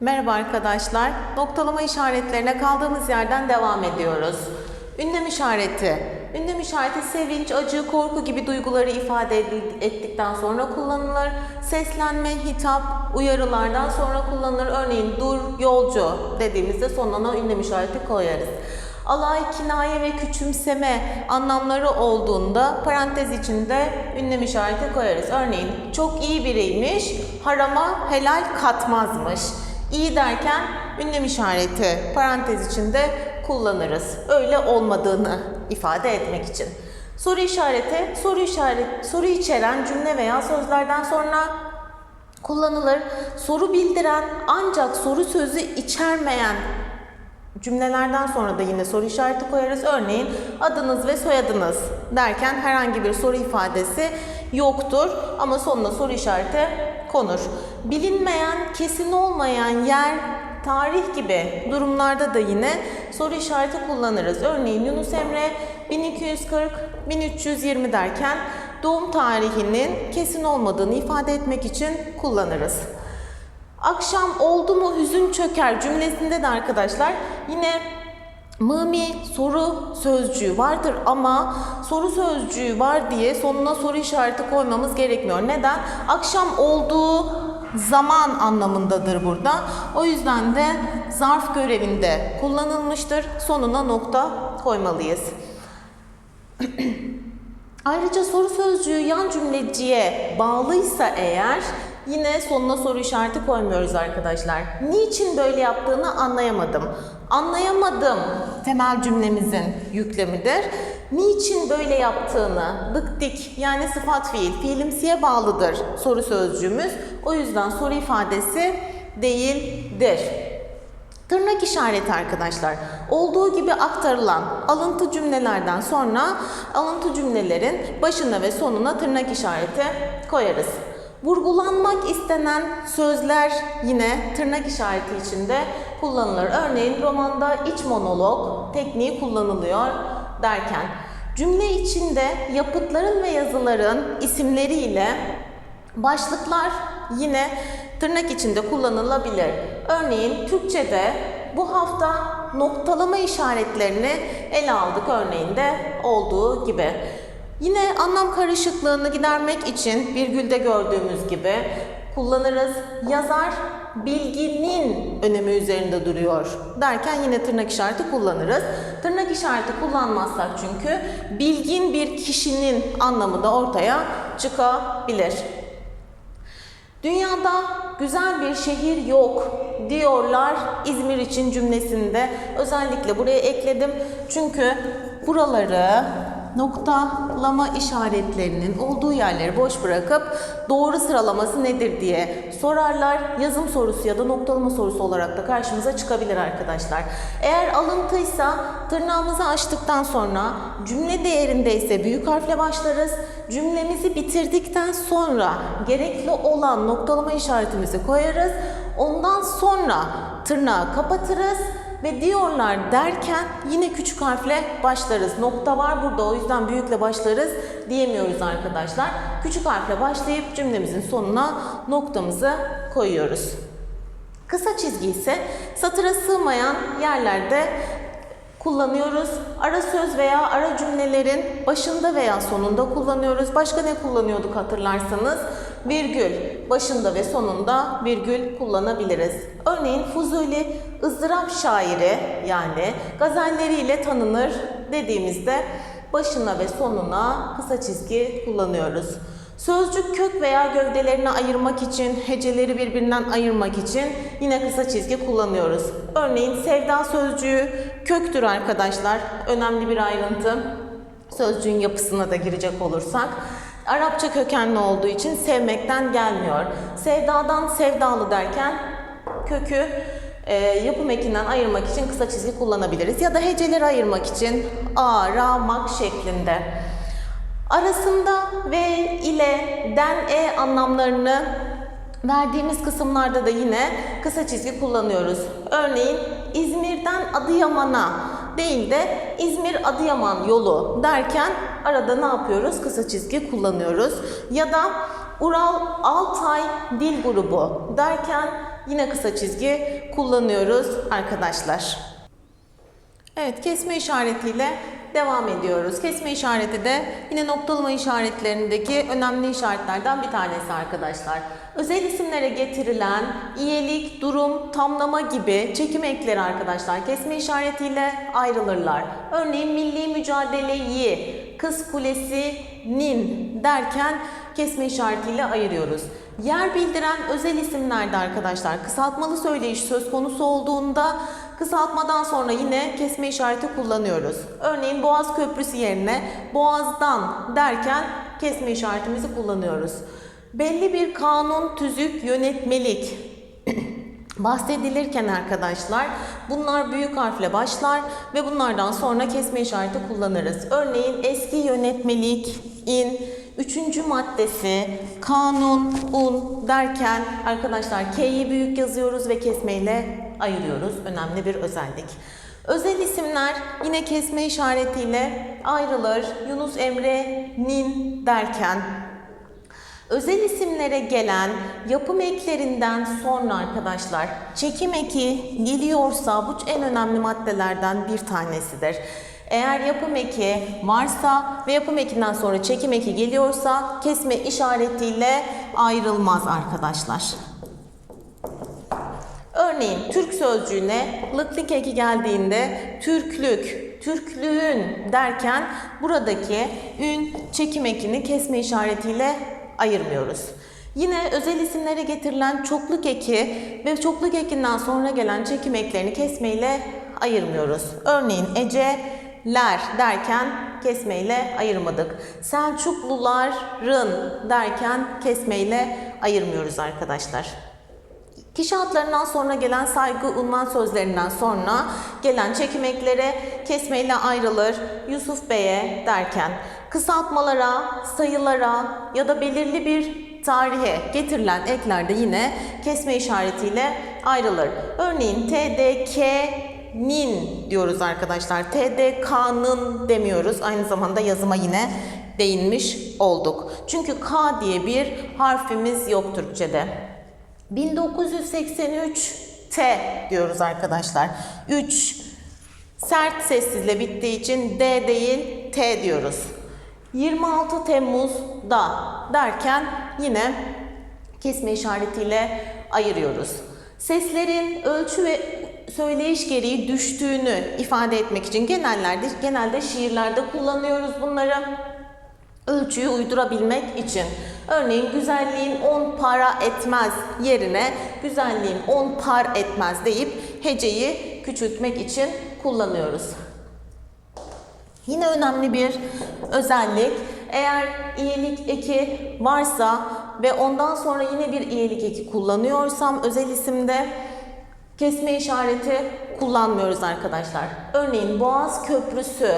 Merhaba arkadaşlar. Noktalama işaretlerine kaldığımız yerden devam ediyoruz. Ünlem işareti. Ünlem işareti sevinç, acı, korku gibi duyguları ifade ettikten sonra kullanılır. Seslenme, hitap, uyarılardan sonra kullanılır. Örneğin dur, yolcu dediğimizde sonuna ünlem işareti koyarız. Alay, kinaye ve küçümseme anlamları olduğunda parantez içinde ünlem işareti koyarız. Örneğin çok iyi biriymiş, harama helal katmazmış. İyi derken ünlem işareti parantez içinde kullanırız. Öyle olmadığını ifade etmek için. Soru işareti, soru işaret, soru içeren cümle veya sözlerden sonra kullanılır. Soru bildiren ancak soru sözü içermeyen cümlelerden sonra da yine soru işareti koyarız. Örneğin adınız ve soyadınız derken herhangi bir soru ifadesi yoktur ama sonuna soru işareti konur. Bilinmeyen, kesin olmayan yer, tarih gibi durumlarda da yine soru işareti kullanırız. Örneğin Yunus Emre 1240-1320 derken doğum tarihinin kesin olmadığını ifade etmek için kullanırız. Akşam oldu mu hüzün çöker cümlesinde de arkadaşlar yine mımi soru sözcüğü vardır ama soru sözcüğü var diye sonuna soru işareti koymamız gerekmiyor. Neden? Akşam olduğu zaman anlamındadır burada. O yüzden de zarf görevinde kullanılmıştır. Sonuna nokta koymalıyız. Ayrıca soru sözcüğü yan cümleciye bağlıysa eğer yine sonuna soru işareti koymuyoruz arkadaşlar. Niçin böyle yaptığını anlayamadım. Anlayamadım temel cümlemizin yüklemidir. Niçin böyle yaptığını dık dik yani sıfat fiil, fiilimsiye bağlıdır soru sözcüğümüz. O yüzden soru ifadesi değildir. Tırnak işareti arkadaşlar. Olduğu gibi aktarılan alıntı cümlelerden sonra alıntı cümlelerin başına ve sonuna tırnak işareti koyarız. Vurgulanmak istenen sözler yine tırnak işareti içinde kullanılır. Örneğin romanda iç monolog tekniği kullanılıyor derken cümle içinde yapıtların ve yazıların isimleriyle Başlıklar yine tırnak içinde kullanılabilir. Örneğin Türkçe'de bu hafta noktalama işaretlerini ele aldık örneğinde olduğu gibi. Yine anlam karışıklığını gidermek için virgülde gördüğümüz gibi kullanırız. Yazar bilginin önemi üzerinde duruyor derken yine tırnak işareti kullanırız. Tırnak işareti kullanmazsak çünkü bilgin bir kişinin anlamı da ortaya çıkabilir. Dünyada güzel bir şehir yok diyorlar İzmir için cümlesinde. Özellikle buraya ekledim. Çünkü buraları noktalama işaretlerinin olduğu yerleri boş bırakıp doğru sıralaması nedir diye sorarlar. Yazım sorusu ya da noktalama sorusu olarak da karşımıza çıkabilir arkadaşlar. Eğer alıntıysa tırnağımızı açtıktan sonra cümle değerindeyse büyük harfle başlarız. Cümlemizi bitirdikten sonra gerekli olan noktalama işaretimizi koyarız. Ondan sonra tırnağı kapatırız ve diyorlar derken yine küçük harfle başlarız. Nokta var burada o yüzden büyükle başlarız diyemiyoruz arkadaşlar. Küçük harfle başlayıp cümlemizin sonuna noktamızı koyuyoruz. Kısa çizgi ise satıra sığmayan yerlerde kullanıyoruz. Ara söz veya ara cümlelerin başında veya sonunda kullanıyoruz. Başka ne kullanıyorduk hatırlarsanız? Virgül. Başında ve sonunda virgül kullanabiliriz. Örneğin Fuzuli ızdırap şairi yani gazelleriyle tanınır dediğimizde başına ve sonuna kısa çizgi kullanıyoruz. Sözcük kök veya gövdelerini ayırmak için, heceleri birbirinden ayırmak için yine kısa çizgi kullanıyoruz. Örneğin sevda sözcüğü köktür arkadaşlar. Önemli bir ayrıntı. Sözcüğün yapısına da girecek olursak. Arapça kökenli olduğu için sevmekten gelmiyor. Sevdadan sevdalı derken kökü e, yapım ekinden ayırmak için kısa çizgi kullanabiliriz. Ya da heceleri ayırmak için aramak şeklinde. Arasında ve ile, den, e anlamlarını verdiğimiz kısımlarda da yine kısa çizgi kullanıyoruz. Örneğin İzmir'den Adıyaman'a değil de İzmir Adıyaman yolu derken arada ne yapıyoruz? Kısa çizgi kullanıyoruz. Ya da Ural Altay Dil Grubu derken yine kısa çizgi kullanıyoruz arkadaşlar. Evet kesme işaretiyle devam ediyoruz. Kesme işareti de yine noktalama işaretlerindeki önemli işaretlerden bir tanesi arkadaşlar. Özel isimlere getirilen iyilik, durum, tamlama gibi çekim ekleri arkadaşlar kesme işaretiyle ayrılırlar. Örneğin milli mücadeleyi, kız kulesi, nin derken kesme işaretiyle ayırıyoruz. Yer bildiren özel isimlerde arkadaşlar kısaltmalı söyleyiş söz konusu olduğunda kısaltmadan sonra yine kesme işareti kullanıyoruz. Örneğin Boğaz Köprüsü yerine Boğaz'dan derken kesme işaretimizi kullanıyoruz. Belli bir kanun, tüzük, yönetmelik bahsedilirken arkadaşlar bunlar büyük harfle başlar ve bunlardan sonra kesme işareti kullanırız. Örneğin eski yönetmelik, in, üçüncü maddesi, kanun, un derken arkadaşlar K'yi büyük yazıyoruz ve kesmeyle ayırıyoruz. Önemli bir özellik. Özel isimler yine kesme işaretiyle ayrılır. Yunus Emre, nin derken Özel isimlere gelen yapım eklerinden sonra arkadaşlar çekim eki geliyorsa bu en önemli maddelerden bir tanesidir. Eğer yapım eki varsa ve yapım ekinden sonra çekim eki geliyorsa kesme işaretiyle ayrılmaz arkadaşlar. Örneğin Türk sözcüğüne lıklık eki geldiğinde Türklük, Türklüğün derken buradaki ün çekim ekini kesme işaretiyle ayırmıyoruz. Yine özel isimlere getirilen çokluk eki ve çokluk ekinden sonra gelen çekim eklerini kesmeyle ayırmıyoruz. Örneğin Eceler derken kesmeyle ayırmadık. Selçukluların derken kesmeyle ayırmıyoruz arkadaşlar. Kişi adlarından sonra gelen saygı unvan sözlerinden sonra gelen çekim ekleri kesmeyle ayrılır. Yusuf Bey'e derken kısaltmalara, sayılara ya da belirli bir tarihe getirilen ekler de yine kesme işaretiyle ayrılır. Örneğin TDK nin diyoruz arkadaşlar. TDK'nın demiyoruz. Aynı zamanda yazıma yine değinmiş olduk. Çünkü K diye bir harfimiz yok Türkçe'de. 1983 T diyoruz arkadaşlar. 3 sert sessizle bittiği için D değil T diyoruz. 26 Temmuz'da derken yine kesme işaretiyle ayırıyoruz. Seslerin ölçü ve söyleyiş gereği düştüğünü ifade etmek için genellerde genelde şiirlerde kullanıyoruz bunları ölçüyü uydurabilmek için. Örneğin güzelliğin 10 para etmez yerine güzelliğin 10 par etmez deyip heceyi küçültmek için kullanıyoruz. Yine önemli bir özellik eğer iyilik eki varsa ve ondan sonra yine bir iyilik eki kullanıyorsam özel isimde kesme işareti kullanmıyoruz arkadaşlar. Örneğin Boğaz Köprüsü.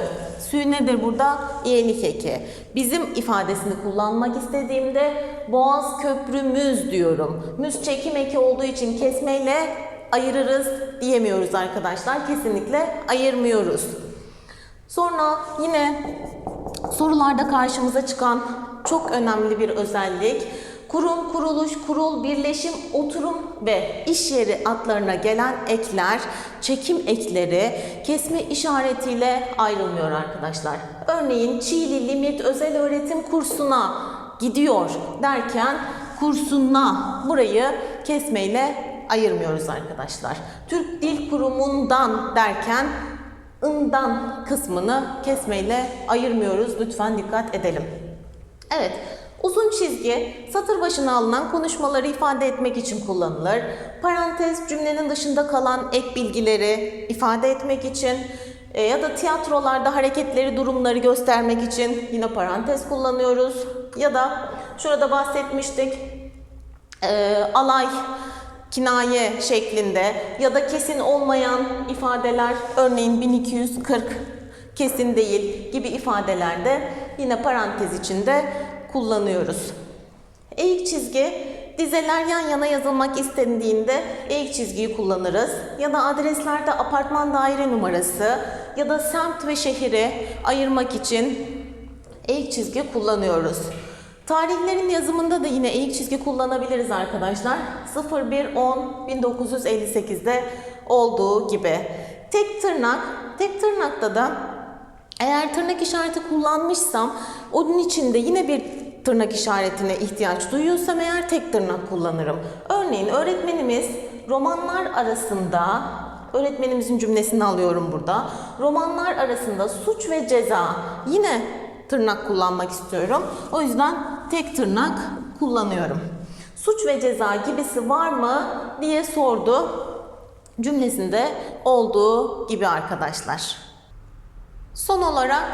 Sü nedir burada? İyelik eki. Bizim ifadesini kullanmak istediğimde Boğaz Köprümüz diyorum. Müz çekim eki olduğu için kesmeyle ayırırız diyemiyoruz arkadaşlar. Kesinlikle ayırmıyoruz. Sonra yine sorularda karşımıza çıkan çok önemli bir özellik kurum, kuruluş, kurul, birleşim, oturum ve iş yeri adlarına gelen ekler, çekim ekleri kesme işaretiyle ayrılmıyor arkadaşlar. Örneğin Çiğli Limit Özel Öğretim Kursu'na gidiyor derken kursuna burayı kesmeyle ayırmıyoruz arkadaşlar. Türk Dil Kurumu'ndan derken ından kısmını kesmeyle ayırmıyoruz. Lütfen dikkat edelim. Evet, uzun çizgi satır başına alınan konuşmaları ifade etmek için kullanılır. Parantez cümlenin dışında kalan ek bilgileri ifade etmek için e, ya da tiyatrolarda hareketleri, durumları göstermek için yine parantez kullanıyoruz. Ya da şurada bahsetmiştik e, alay kinaye şeklinde ya da kesin olmayan ifadeler örneğin 1240 kesin değil gibi ifadelerde yine parantez içinde kullanıyoruz. Eğik çizgi dizeler yan yana yazılmak istendiğinde eğik çizgiyi kullanırız. Ya da adreslerde apartman daire numarası ya da semt ve şehri ayırmak için eğik çizgi kullanıyoruz. Tarihlerin yazımında da yine eğik çizgi kullanabiliriz arkadaşlar. 01.10.1958'de olduğu gibi. Tek tırnak, tek tırnakta da eğer tırnak işareti kullanmışsam onun içinde yine bir tırnak işaretine ihtiyaç duyuyorsam eğer tek tırnak kullanırım. Örneğin öğretmenimiz romanlar arasında öğretmenimizin cümlesini alıyorum burada. Romanlar arasında suç ve ceza yine tırnak kullanmak istiyorum. O yüzden tek tırnak kullanıyorum. Suç ve ceza gibisi var mı diye sordu. Cümlesinde olduğu gibi arkadaşlar. Son olarak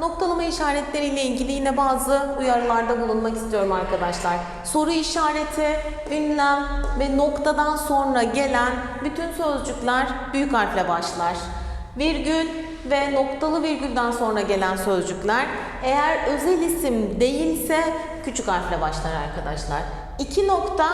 noktalama işaretleriyle ilgili yine bazı uyarılarda bulunmak istiyorum arkadaşlar. Soru işareti, ünlem ve noktadan sonra gelen bütün sözcükler büyük harfle başlar. Virgül ve noktalı virgülden sonra gelen sözcükler eğer özel isim değilse küçük harfle başlar arkadaşlar. İki nokta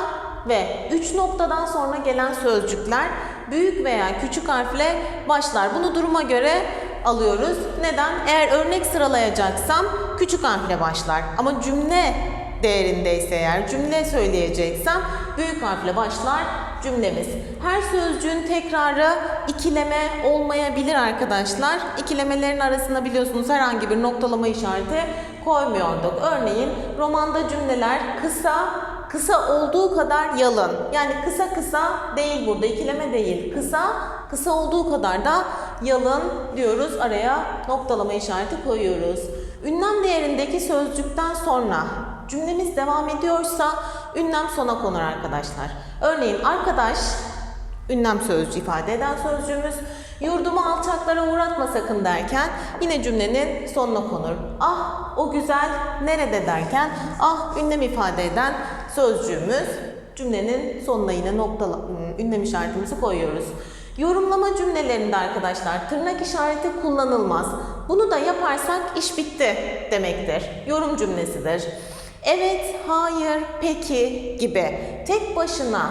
ve 3 noktadan sonra gelen sözcükler büyük veya küçük harfle başlar. Bunu duruma göre alıyoruz. Neden? Eğer örnek sıralayacaksam küçük harfle başlar. Ama cümle değerindeyse eğer cümle söyleyeceksem büyük harfle başlar cümlemiz. Her sözcüğün tekrarı ikileme olmayabilir arkadaşlar. İkilemelerin arasında biliyorsunuz herhangi bir noktalama işareti koymuyorduk. Örneğin romanda cümleler kısa kısa olduğu kadar yalın. Yani kısa kısa değil burada ikileme değil. Kısa kısa olduğu kadar da yalın diyoruz. Araya noktalama işareti koyuyoruz. Ünlem değerindeki sözcükten sonra cümlemiz devam ediyorsa ünlem sona konur arkadaşlar. Örneğin arkadaş ünlem sözcüğü ifade eden sözcüğümüz yurdumu alçaklara uğratma sakın derken yine cümlenin sonuna konur. Ah o güzel nerede derken ah ünlem ifade eden sözcüğümüz cümlenin sonuna yine noktalı ünlem işaretimizi koyuyoruz. Yorumlama cümlelerinde arkadaşlar tırnak işareti kullanılmaz. Bunu da yaparsak iş bitti demektir. Yorum cümlesidir. Evet, hayır, peki gibi tek başına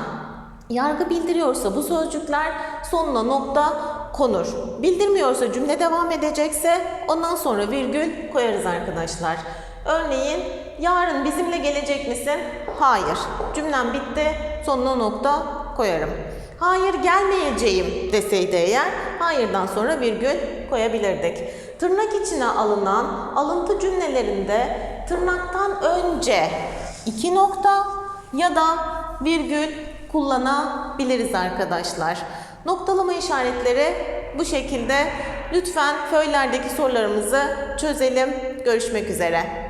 yargı bildiriyorsa bu sözcükler sonuna nokta konur. Bildirmiyorsa cümle devam edecekse ondan sonra virgül koyarız arkadaşlar. Örneğin yarın bizimle gelecek misin? Hayır. Cümlem bitti. Sonuna nokta koyarım. Hayır gelmeyeceğim deseydi eğer hayırdan sonra virgül koyabilirdik. Tırnak içine alınan alıntı cümlelerinde tırnaktan önce iki nokta ya da virgül kullanabiliriz arkadaşlar. Noktalama işaretleri bu şekilde. Lütfen föylerdeki sorularımızı çözelim. Görüşmek üzere.